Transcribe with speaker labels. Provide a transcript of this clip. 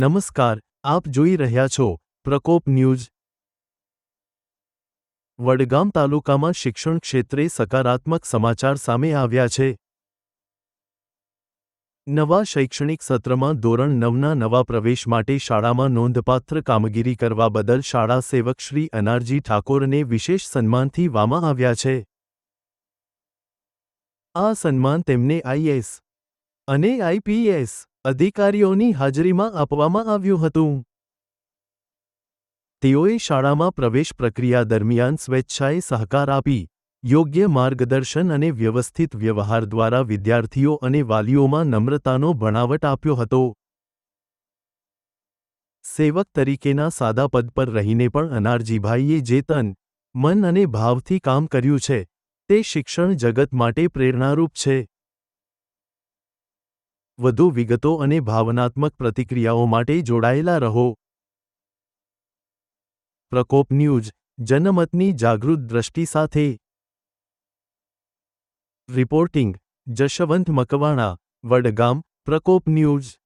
Speaker 1: નમસ્કાર, આપ જોઈ રહ્યા છો પ્રકોપ ન્યૂઝ. વડગામ તાલુકામાં શિક્ષણ ક્ષેત્રે સકારાત્મક સમાચાર સામે આવ્યા છે. નવા શૈક્ષણિક સત્રમાં ધોરણ નવના નવા પ્રવેશ માટે શાળામાં નોંધપાત્ર કામગીરી કરવા બદલ શાળા સેવક શ્રી અનારજી ઠાકોરને વિશેષ સન્માનથી વામાં આવ્યા છે. આ સન્માન તેમને આઈએસ અને આઈપીએસ અધિકારીઓની હાજરીમાં આપવામાં આવ્યું હતું. તેઓએ શાળામાં પ્રવેશ પ્રક્રિયા દરમિયાન સ્વેચ્છાએ સહકાર આપી, યોગ્ય માર્ગદર્શન અને વ્યવસ્થિત વ્યવહાર દ્વારા વિદ્યાર્થીઓ અને વાલીઓમાં નમ્રતાનો ભણાવટ આપ્યો હતો. સેવક તરીકેના સાદા પદ પર રહીને પણ અનારજીભાઈએ જે તન, મન અને ભાવથી કામ કર્યું છે, તે શિક્ષણ જગત માટે પ્રેરણારૂપ છે. વધુ વિગતો અને ભાવનાત્મક પ્રતિક્રિયાઓ માટે જોડાયેલા રહો. પ્રકોપ ન્યૂઝ, જનમતની જાગૃત દ્રષ્ટિ સાથે. Reporting, Jashvant Makwana, Vadgam, Prakop news.